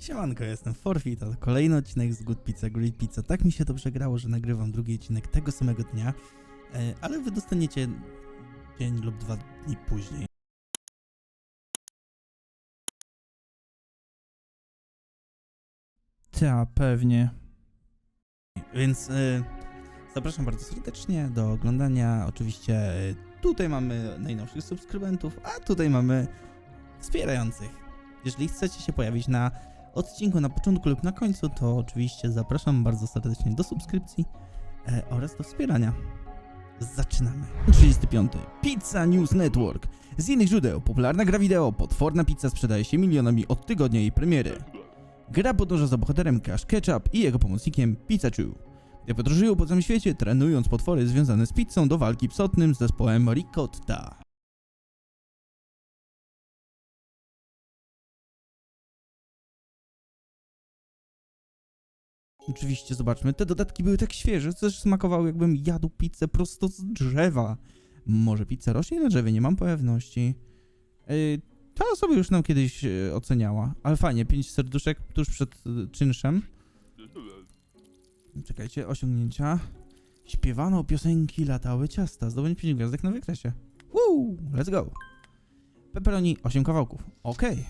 Siemanko, jestem Forfeit, a to kolejny odcinek z Good Pizza Great Pizza. Tak mi się dobrze grało, że nagrywam drugi odcinek tego samego dnia, e, ale wy dostaniecie dzień lub dwa dni później. Ta, pewnie. Więc e, zapraszam bardzo serdecznie do oglądania. Oczywiście e, tutaj mamy najnowszych subskrybentów, a tutaj mamy wspierających. Jeżeli chcecie się pojawić na odcinku na początku lub na końcu, to oczywiście zapraszam bardzo serdecznie do subskrypcji e, oraz do wspierania. Zaczynamy. 35. Pizza News Network. Z innych źródeł, popularna gra wideo Potworna Pizza sprzedaje się milionami od tygodnia jej premiery. Gra podąża za bohaterem Cash Ketchup i jego pomocnikiem Pizzachu. Gdy podróżują po całym świecie, trenując potwory związane z pizzą do walki psotnym z zespołem Ricotta. Oczywiście, zobaczmy, te dodatki były tak świeże, że smakowały jakbym jadł pizzę prosto z drzewa. Może pizza rośnie na drzewie, nie mam pewności. Yy, ta osoba już nam kiedyś e, oceniała, ale fajnie, pięć serduszek tuż przed e, czynszem. Czekajcie, osiągnięcia. Śpiewano piosenki, latały ciasta. Zdobądź 5 gwiazdek na wykresie. Woo, let's go. Pepperoni 8 kawałków. Okej.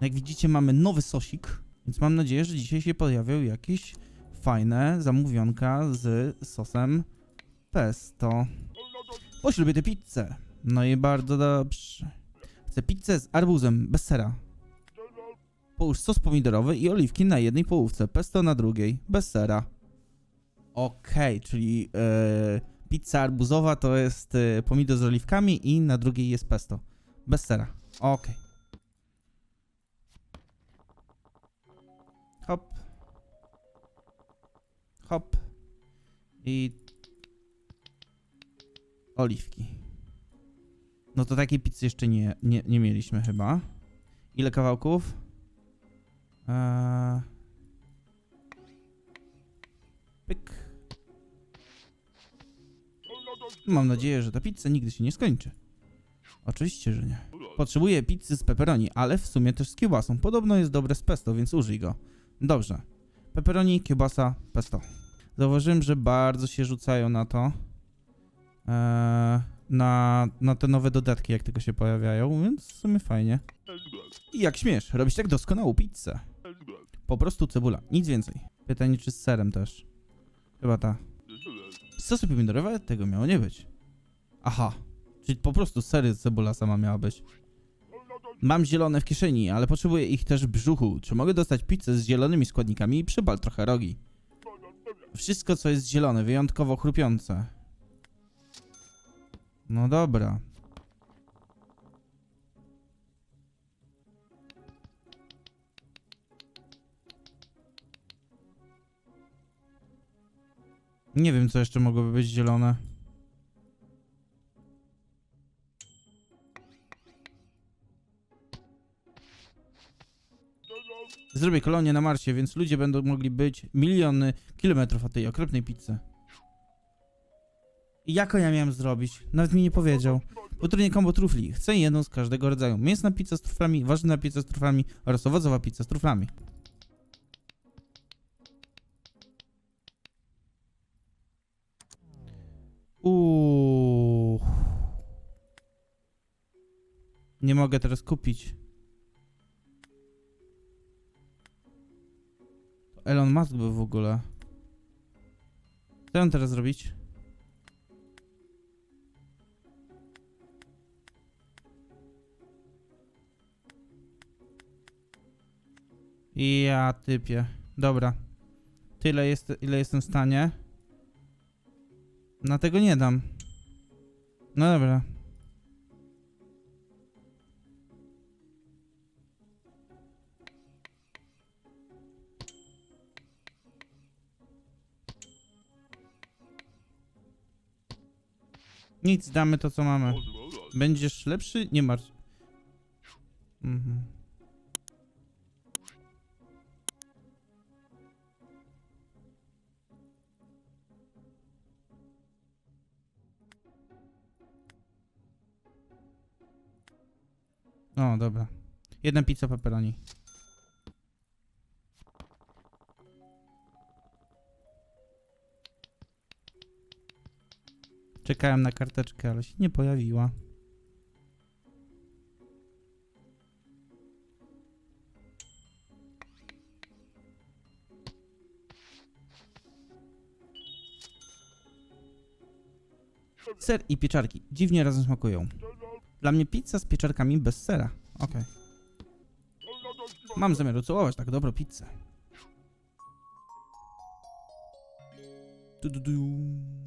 Jak widzicie mamy nowy sosik, więc mam nadzieję, że dzisiaj się pojawią jakieś fajne zamówionka z sosem pesto. Boś lubię tę pizzę. No i bardzo dobrze. Chcę pizzę z arbuzem, bez sera. Połóż sos pomidorowy i oliwki na jednej połówce, pesto na drugiej, bez sera. Okej, czyli e, pizza arbuzowa to jest e, pomidor z oliwkami i na drugiej jest pesto. Bez sera. Okej. Hop. Hop. I oliwki. No to takiej pizzy jeszcze nie, nie, nie mieliśmy chyba. Ile kawałków? Eee... Pyk. Mam nadzieję, że ta pizza nigdy się nie skończy. Oczywiście, że nie. Potrzebuję pizzy z pepperoni, ale w sumie też z kiełbasą. Podobno jest dobre z pesto, więc użyj go. Dobrze. Pepperoni, kiełbasa, pesto. Zauważyłem, że bardzo się rzucają na to. Eee, na, na te nowe dodatki, jak tylko się pojawiają, więc w sumie fajnie. I jak śmiesz, robisz tak doskonałą pizzę. Po prostu cebula, nic więcej. Pytanie, czy z serem też. Chyba ta. Sosy pomidorowe? Tego miało nie być. Aha, czyli po prostu sery cebula sama miała być. Mam zielone w kieszeni, ale potrzebuję ich też w brzuchu. Czy mogę dostać pizzę z zielonymi składnikami i przypal trochę rogi? Wszystko, co jest zielone, wyjątkowo chrupiące. No dobra. Nie wiem, co jeszcze mogłoby być zielone. Zrobię kolonię na Marsie, więc ludzie będą mogli być miliony kilometrów od tej okropnej pizzy. I jako ja miałem zrobić? Nawet mi nie powiedział. Potrójnie kombo trufli. Chcę jedną z każdego rodzaju. Mięsna pizza z truflami, warzyna pizza z truflami oraz owocowa pizza z truflami. Uuu. Nie mogę teraz kupić. Elon Musk był w ogóle. Co on teraz zrobić? Ja typie. Dobra. Tyle jest, ile jestem w stanie. Na tego nie dam. No dobra. Nic, damy to co mamy. Będziesz lepszy? Nie martw. Mhm. O, dobra. Jedna pizza pepperoni. Czekałem na karteczkę, ale się nie pojawiła. Ser i pieczarki dziwnie razem smakują. Dla mnie pizza z pieczarkami bez sera. Okej. Mam zamiar ucałować tak dobrą pizzę. Du, du, du.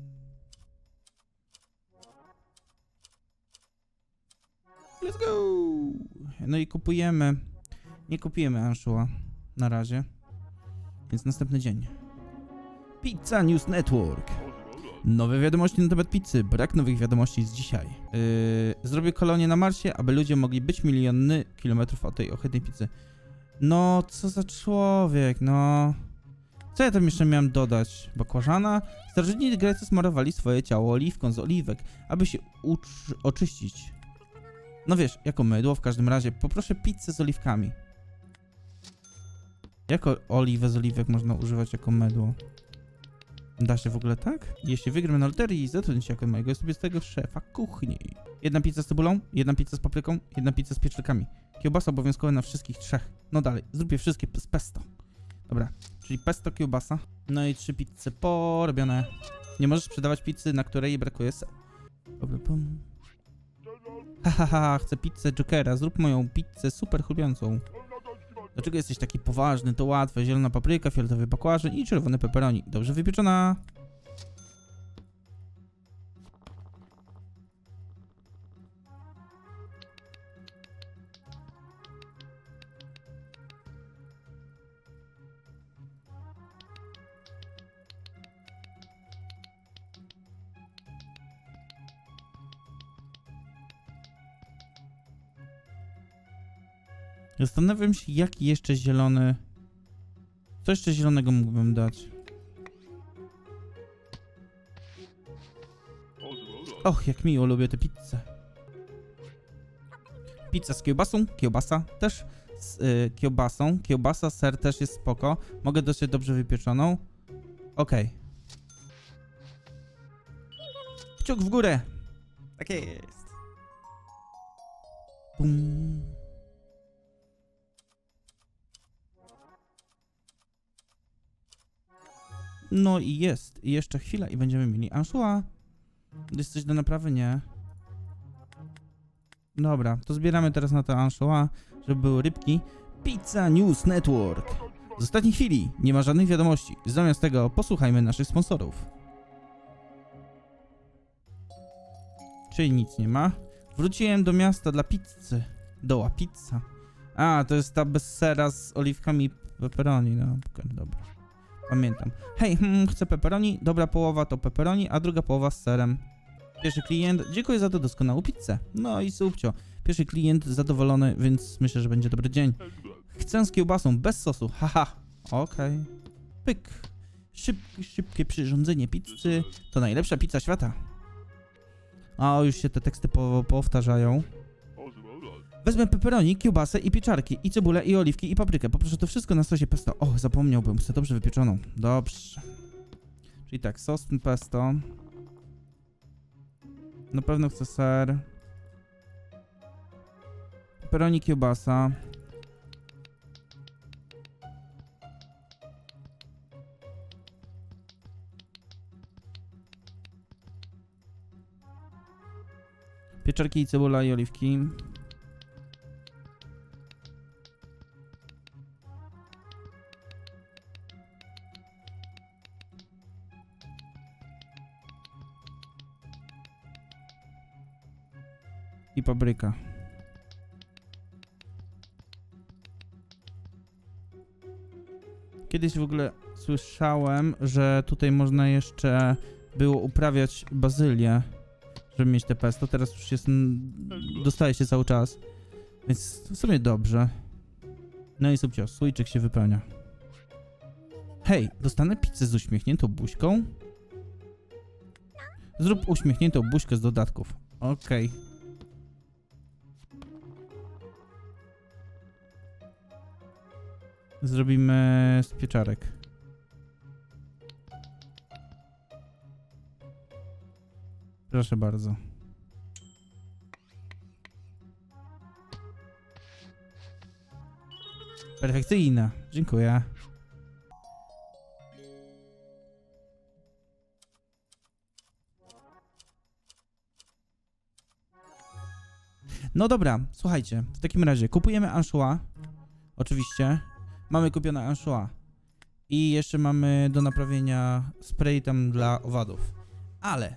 Let's go! No i kupujemy. Nie kupujemy anchoa na razie. Więc następny dzień. Pizza News Network. Nowe wiadomości na temat pizzy. Brak nowych wiadomości z dzisiaj. Yy, zrobię kolonię na Marsie, aby ludzie mogli być miliony kilometrów od tej ohydnej pizzy. No, co za człowiek, no. Co ja tam jeszcze miałem dodać? Bakłażana? Starożytni Grecy smarowali swoje ciało oliwką z oliwek, aby się oczyścić. No wiesz, jako mydło w każdym razie. Poproszę pizzę z oliwkami. Jako oliwę z oliwek można używać jako mydło? Da się w ogóle tak? Jeśli wygram na loterii, zatrudnię się jako mojego osobistego szefa kuchni. Jedna pizza z cebulą, jedna pizza z papryką, jedna pizza z pieczarkami. Kiełbasa obowiązkowa na wszystkich trzech. No dalej, zróbcie wszystkie z pesto. Dobra, czyli pesto, kiełbasa. No i trzy pizze porobione. Nie możesz sprzedawać pizzy, na której brakuje ser. Dobra, pum. Ha, ha, ha, chcę pizzę Jokera. Zrób moją pizzę super chrupiącą. Dlaczego jesteś taki poważny? To łatwe. Zielona papryka, fioletowy bakłażan i czerwone pepperoni. Dobrze wypieczona. Zastanawiam się, jaki jeszcze zielony... Co jeszcze zielonego mógłbym dać? Och, jak miło, lubię tę pizzę. Pizza z kiełbasą, kiełbasa też z y, kiełbasą, kiełbasa, ser też jest spoko. Mogę dosyć dobrze wypieczoną. Okej. Kciuk w górę! Tak jest. Bum. No i jest. I jeszcze chwila i będziemy mieli anchois. Jest coś do naprawy? Nie. Dobra, to zbieramy teraz na te anchois, żeby były rybki. Pizza News Network. Z ostatniej chwili nie ma żadnych wiadomości. Zamiast tego posłuchajmy naszych sponsorów. Czyli nic nie ma. Wróciłem do miasta dla pizzy. Doła pizza. A, to jest ta bez sera z oliwkami i pepperoni. No, dobra. Pamiętam. Hej, hmm, chcę pepperoni. Dobra połowa to pepperoni, a druga połowa z serem. Pierwszy klient, dziękuję za tę doskonałą pizzę. No i subcio. Pierwszy klient zadowolony, więc myślę, że będzie dobry dzień. Chcę z kiełbasą, bez sosu. Haha. Okej. Pyk. Szyb, szybkie przyrządzenie pizzy to najlepsza pizza świata. A już się te teksty po, powtarzają. Wezmę pepperoni, kiełbasę i pieczarki, i cebulę, i oliwki, i paprykę. Poproszę to wszystko na sosie pesto. O, zapomniałbym, chcę dobrze wypieczoną. Dobrze. Czyli tak, sos pesto. Na pewno chcę ser. Pepperoni, kiełbasa. Pieczarki i cebula i oliwki. I papryka. Kiedyś w ogóle słyszałem, że tutaj można jeszcze było uprawiać bazylię, żeby mieć te pesto. Teraz już jest, dostaje się cały czas, więc w sumie dobrze. No i subcio, słoiczek się wypełnia. Hej, dostanę pizzę z uśmiechniętą buźką? Zrób uśmiechniętą buźkę z dodatków. Okej. Zrobimy z pieczarek. Proszę bardzo. Perfekcyjne. Dziękuję. No dobra, słuchajcie, w takim razie kupujemy anchois. Oczywiście. Mamy kupione anchois. I jeszcze mamy do naprawienia spray tam dla owadów. Ale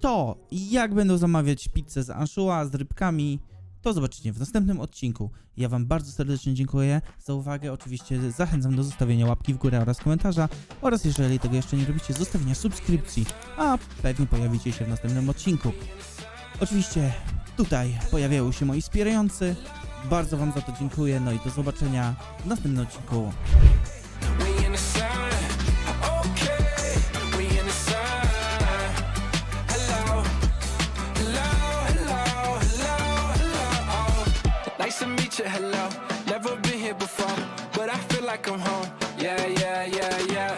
to, jak będą zamawiać pizzę z anchois, z rybkami, to zobaczycie w następnym odcinku. Ja Wam bardzo serdecznie dziękuję za uwagę. Oczywiście zachęcam do zostawienia łapki w górę oraz komentarza oraz jeżeli tego jeszcze nie robicie, zostawienia subskrypcji, a pewnie pojawicie się w następnym odcinku. Oczywiście tutaj pojawiają się moi wspierający. Bardzo Wam za to dziękuję. No i do zobaczenia w następnym odcinku.